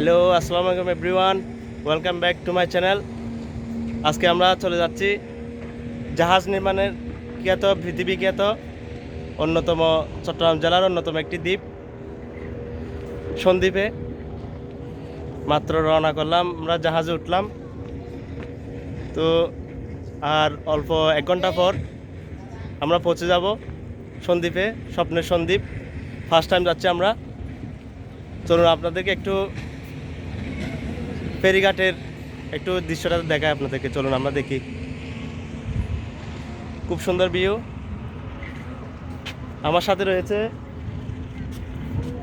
Hello আসসালামু আলাইকুম everyone welcome back to my channel আজকে আমরা চলে যাচ্ছি জাহাজ নির্মাণের খ্যাত, পৃথিবী খ্যাত অন্যতম চট্টগ্রাম জেলার অন্যতম একটি দ্বীপ, সন্দ্বীপে। মাত্র রওনা করলাম, আমরা জাহাজে উঠলাম। তো, আর অল্প এক ঘণ্টা পর আমরা পৌঁছে যাব সন্দ্বীপে, স্বপ্নের সন্দ্বীপ। ফার্স্ট টাইম যাচ্ছি আমরা। চলুন, আপনাদেরকে একটু ফেরিঘাটের একটু দৃশ্যটা দেখায় আপনাদেরকে চলুন আমরা দেখি। খুব সুন্দর ভিউ আমার সাথে রয়েছে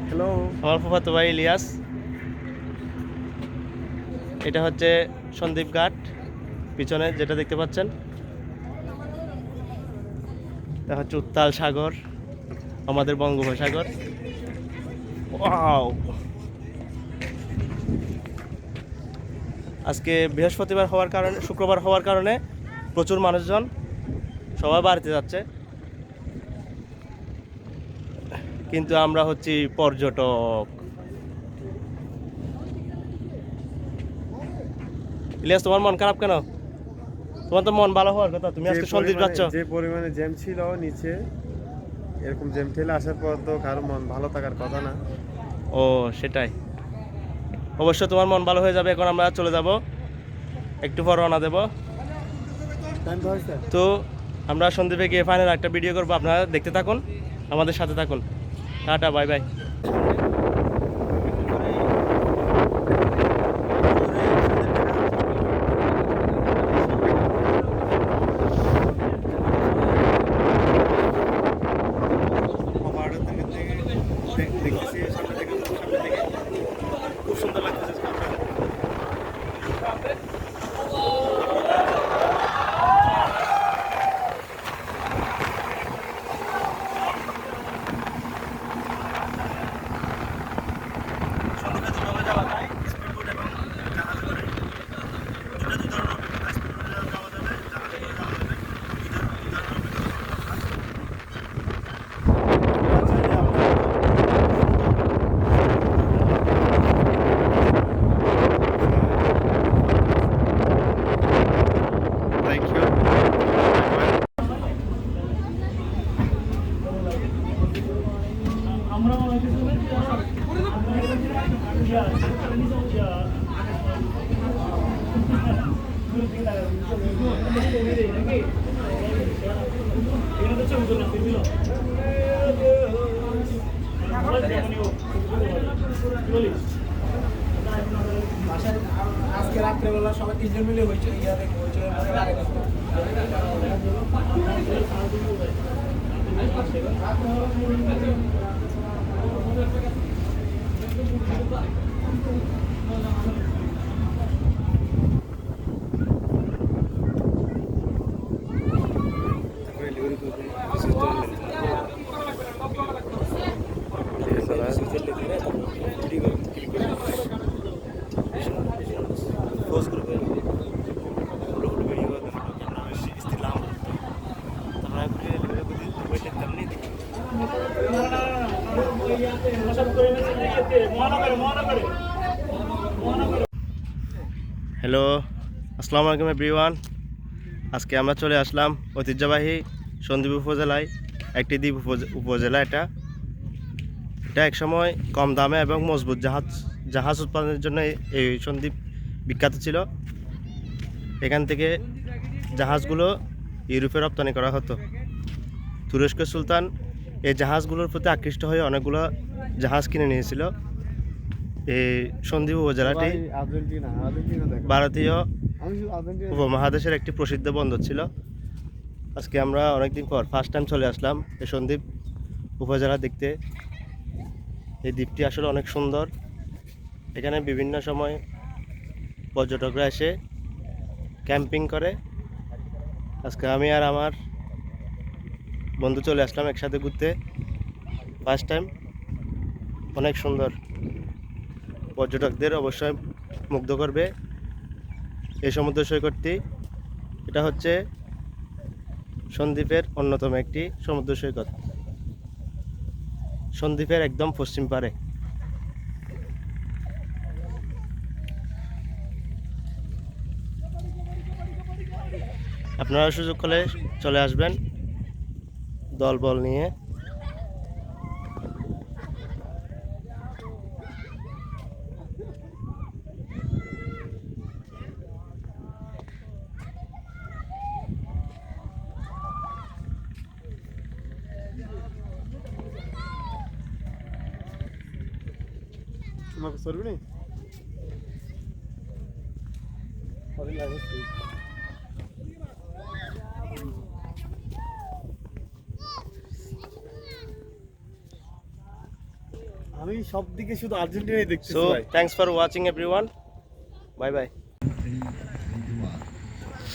হ্যালো আমার ফুফাতো ভাই ইলিয়াস। এটা হচ্ছে সন্দীপ ঘাট পিছনে যেটা দেখতে পাচ্ছেন। এটা হচ্ছে উত্তাল সাগর আমাদের বঙ্গোপসাগর। ওয়াও আজকে বৃহস্পতিবার হওয়ার কারণে শুক্রবার হওয়ার কারণে প্রচুর মানুষজন সবাই বাড়িতে যাচ্ছে। কিন্তু আমরা হচ্ছি পর্যটক। ইলিয়াস তোমার মন খারাপ কেন? তোমার তো মন ভালো হওয়ার কথা। তুমি আজকে সন্দীপ যাচ্ছ। যে পরিমাণে জ্যাম ছিল নিচে এরকম জ্যাম ঠেলে আসার পর তো কারও মন ভালো থাকার কথা না। ও সেটাই। অবশ্য তোমার মন ভালো হয়ে যাবে, এখন আমরা চলে যাব। একটু পর রওনা দেব। তো আমরা সন্দীপে গিয়ে ফাইনাল একটা ভিডিও করব, আপনারা দেখতে থাকুন, আমাদের সাথে থাকুন। টাটা বাই বাই খুব সুন্দর লাগতেছে থ্যাংক ইউ আজকে রাত্রেবেলা সবাই তিনজন মিলে হয়েছে ইয়া দেখে হয়েছে পোস্ট করবে ফটো ফটো ভিডিও করবে ইস্তিলাম হ্যালো আসসালামু আলাইকুম এভরিওয়ান আজকে আমরা চলে আসলাম ঐতিহ্যবাহী সন্দ্বীপ উপজেলায়, একটি দ্বীপ উপজে- উপজেলা এটা। এটা একসময় কম দামে এবং মজবুত জাহাজ জাহাজ উৎপাদনের জন্য এই সন্দ্বীপ বিখ্যাত ছিল। এখান থেকে জাহাজগুলো ইউরোপে রপ্তানি করা হতো। তুরস্ক সুলতান এই জাহাজগুলোর প্রতি আকৃষ্ট হয়ে অনেকগুলো জাহাজ কিনে নিয়েছিল। এই সন্দ্বীপ উপজেলাটি ভারতীয় উপমহাদেশের একটি প্রসিদ্ধ বন্দর ছিল। আজকে আমরা অনেকদিন পর ফার্স্ট টাইম চলে আসলাম এই সন্দ্বীপ উপজেলা দেখতে। এই দ্বীপটি আসলে অনেক সুন্দর। এখানে বিভিন্ন সময় পর্যটকরা এসে ক্যাম্পিং করে। আজকে আমি আর আমার বন্ধু চলে আসলাম একসাথে ঘুরতে। ফার্স্ট টাইম অনেক সুন্দর। পর্যটকদের অবশ্যই মুগ্ধ করবে এই সমুদ্র সৈকতটি। এটা হচ্ছে সন্দ্বীপের অন্যতম একটি সমুদ্র সৈকত। সন্দ্বীপের একদম পশ্চিম পারে আপনারা সুযোগ হলে চলে আসবেন দলবল নিয়ে। চলবে নি আমি সব দিকে শুধু আর্জেন্টিনাই দেখছি so thanks for watching everyone bye bye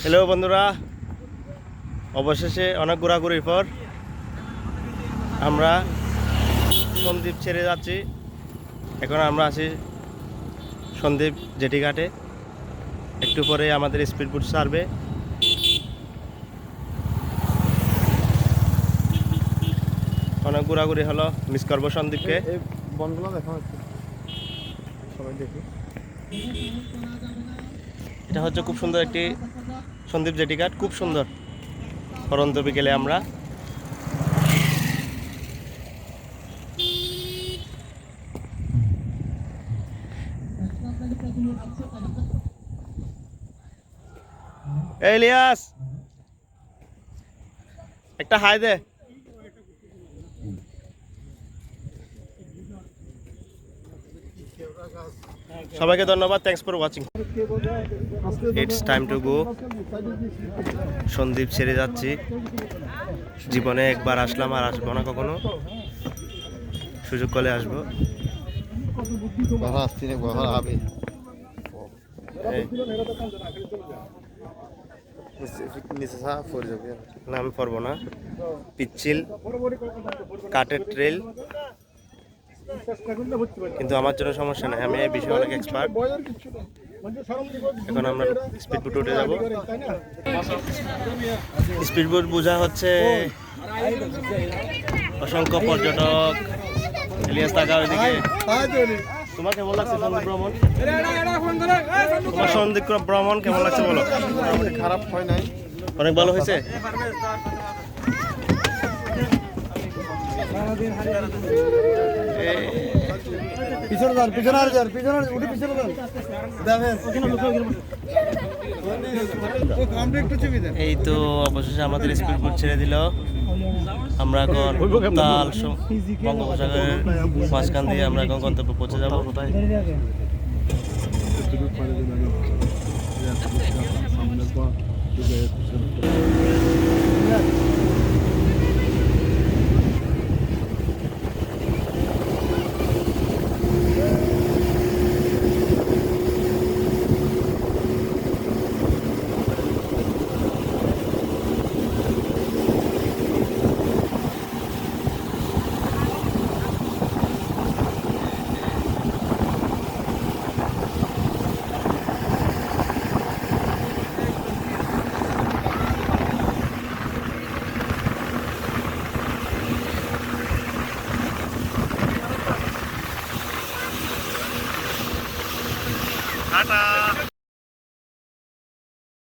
hello বন্ধুরা। অবশেষে অনেক ঘোরাঘুরির পর আমরা সন্দ্বীপ ছেড়ে যাচ্ছি। এখন আমরা আছি সন্দীপ জেটি ঘাটে একটু পরে আমাদের স্পিড বোট ছাড়বে। অনেক ঘোরাঘুরি হলো মিস করব সন্দীপকে। এই বনগুলো দেখা সবাই দেখি। এটা হচ্ছে খুব সুন্দর একটি সন্দীপ জেটি ঘাট খুব সুন্দর। পরন্ত বিকেলে আমরা। এই ইলিয়াস। একটা হাই দে। সবাইকে ধন্যবাদ thanks for watching it's time to go Sandwip ছেড়ে যাচ্ছি। জীবনে একবার আসলাম আর আসব না কখনো। সুযোগ করলে আসব। আসছি না নিচে সা পড়ে যাবে না। পিচ্ছিল কাঠের ট্রেল কিন্তু আমার জন্য সমস্যা নাই, আমি এই বিষয়ে অনেক এক্সপার্ট এখন আমরা স্পিড বোট উঠে যাব। স্পিড বোট বোঝা হচ্ছে অসংখ্য পর্যটক। ইলিয়াস তাকা ওইদিকে। তোমার কেমন লাগছে সন্দীপ ভ্রমণ? তোমার সন্দীপ ভ্রমণ কেমন লাগছে বলো? মোটামুটি খারাপ হয় নাই। অনেক ভালো হয়েছে? পিছনে যান পিছনে আর যান পিছনে উঠে পিছনে যান। এই তো অবশেষে আমাদের স্পিড বোট ছেড়ে দিল। আমরা এখন তাল বঙ্গোপসাগরের মাঝখান দিয়ে আমরা এখন গন্তব্যে পৌঁছে যাব। সামনে